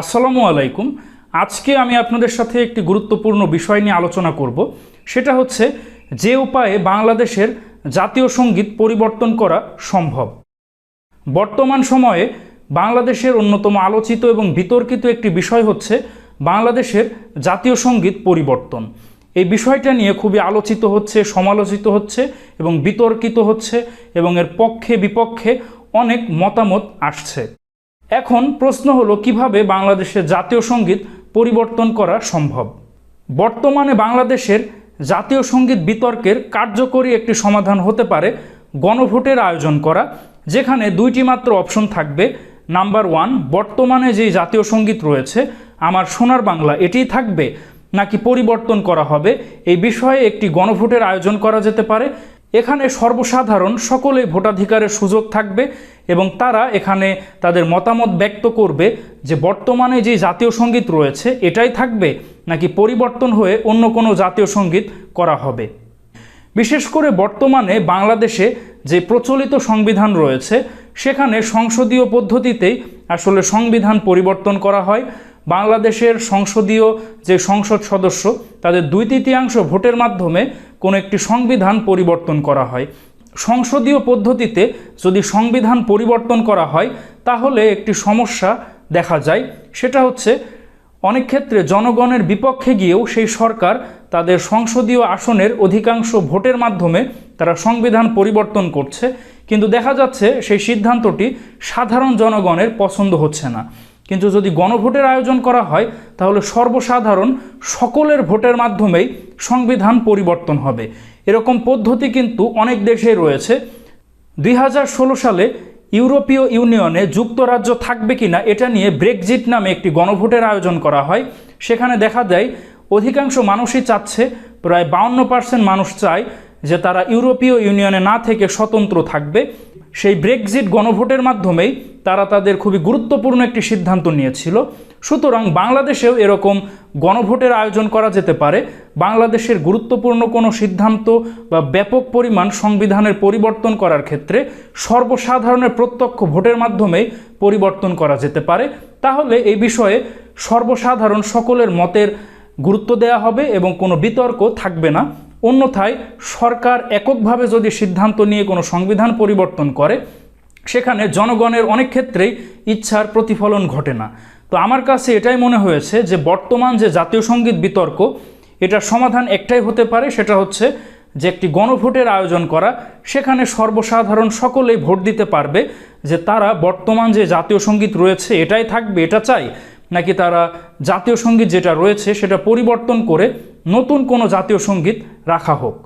আসসালামু আলাইকুম। আজকে আমি আপনাদের সাথে একটি গুরুত্বপূর্ণ বিষয় নিয়ে আলোচনা করব। সেটা হচ্ছে যে উপায়ে বাংলাদেশের জাতীয় সংগীত পরিবর্তন করা সম্ভব। বর্তমান সময়ে বাংলাদেশের অন্যতম আলোচিত এবং বিতর্কিত একটি বিষয় হচ্ছে বাংলাদেশের জাতীয় সংগীত পরিবর্তন। এই বিষয়টা নিয়ে খুবই আলোচিত হচ্ছে, সমালোচিত হচ্ছে এবং বিতর্কিত হচ্ছে এবং এর পক্ষে বিপক্ষে অনেক মতামত আসছে। এখন প্রশ্ন হলো, কীভাবে বাংলাদেশের জাতীয় সংগীত পরিবর্তন করা সম্ভব? বর্তমানে বাংলাদেশের জাতীয় সংগীত বিতর্কের কার্যকরী একটি সমাধান হতে পারে গণভোটের আয়োজন করা, যেখানে দুইটি মাত্র অপশন থাকবে। নাম্বার ওয়ান, বর্তমানে যে জাতীয় সংগীত রয়েছে, আমার সোনার বাংলা এটিই থাকবে নাকি পরিবর্তন করা হবে? এই বিষয়ে একটি গণভোটের আয়োজন করা যেতে পারে। এখানে সর্বসাধারণ সকলে ভোটাধিকারের সুযোগ থাকবে এবং তারা এখানে তাদের মতামত ব্যক্ত করবে যে বর্তমানে যে জাতীয় সংগীত রয়েছে এটাই থাকবে নাকি পরিবর্তন হয়ে অন্য কোনো জাতীয় সংগীত করা হবে। বিশেষ করে বর্তমানে বাংলাদেশে যে প্রচলিত সংবিধান রয়েছে, সেখানে সংসদীয় পদ্ধতিতেই আসলে সংবিধান পরিবর্তন করা হয়। বাংলাদেশের সংসদীয় যে সংসদ সদস্য, তাদের দুই তৃতীয়াংশ ভোটের মাধ্যমে কোনো একটি সংবিধান পরিবর্তন করা হয়। সংসদীয় পদ্ধতিতে যদি সংবিধান পরিবর্তন করা হয়, তাহলে একটি সমস্যা দেখা যায়। সেটা হচ্ছে, অনেক ক্ষেত্রে জনগণের বিপক্ষে গিয়েও সেই সরকার তাদের সংসদীয় আসনের অধিকাংশ ভোটের মাধ্যমে তারা সংবিধান পরিবর্তন করছে। কিন্তু দেখা যাচ্ছে, সেই সিদ্ধান্তটি সাধারণ জনগণের পছন্দ হচ্ছে না। কিন্তু যদি গণভোটের আয়োজন করা হয়, তাহলে সর্বসাধারণ সকলের ভোটের মাধ্যমেই সংবিধান পরিবর্তন হবে। এরকম পদ্ধতি কিন্তু অনেক দেশেই রয়েছে। দুই হাজার ষোলো সালে ইউরোপীয় ইউনিয়নে যুক্তরাজ্য থাকবে কিনা, এটা নিয়ে ব্রেকজিট নামে একটি গণভোটের আয়োজন করা হয়। সেখানে দেখা যায় অধিকাংশ মানুষই চাচ্ছে, প্রায় বাউন্ন পার্সেন্ট মানুষ চায় যে তারা ইউরোপীয় ইউনিয়নে না থেকে স্বতন্ত্র থাকবে। সেই ব্রেকজিট গণভোটের মাধ্যমেই তারা তাদের খুবই গুরুত্বপূর্ণ একটি সিদ্ধান্ত নিয়েছিল। সুতরাং বাংলাদেশেও এরকম গণভোটের আয়োজন করা যেতে পারে। বাংলাদেশের গুরুত্বপূর্ণ কোনো সিদ্ধান্ত বা ব্যাপক পরিমাণ সংবিধানের পরিবর্তন করার ক্ষেত্রে সর্বসাধারণের প্রত্যক্ষ ভোটের মাধ্যমেই পরিবর্তন করা যেতে পারে। তাহলে এই বিষয়ে সর্বসাধারণ সকলের মতের গুরুত্ব দেওয়া হবে এবং কোনো বিতর্ক থাকবে না। অন্যথায় সরকার এককভাবে যদি সিদ্ধান্ত নিয়ে কোনো সংবিধান পরিবর্তন করে, সেখানে জনগণের অনেক ক্ষেত্রেই ইচ্ছার প্রতিফলন ঘটে না। তো আমার কাছে এটাই মনে হয়েছে যে বর্তমান যে জাতীয় সংগীত বিতর্ক, এটার সমাধান একটাই হতে পারে, সেটা হচ্ছে যে একটি গণভোটের আয়োজন করা, সেখানে সর্বসাধারণ সকলেই ভোট দিতে পারবে যে তারা বর্তমান যে জাতীয় সংগীত রয়েছে এটাই থাকবে, এটা চাই? নাকি তারা জাতীয় সংগীত যেটা রয়েছে সেটা পরিবর্তন করে নতুন কোনো জাতীয় সংগীত রাখা হোক।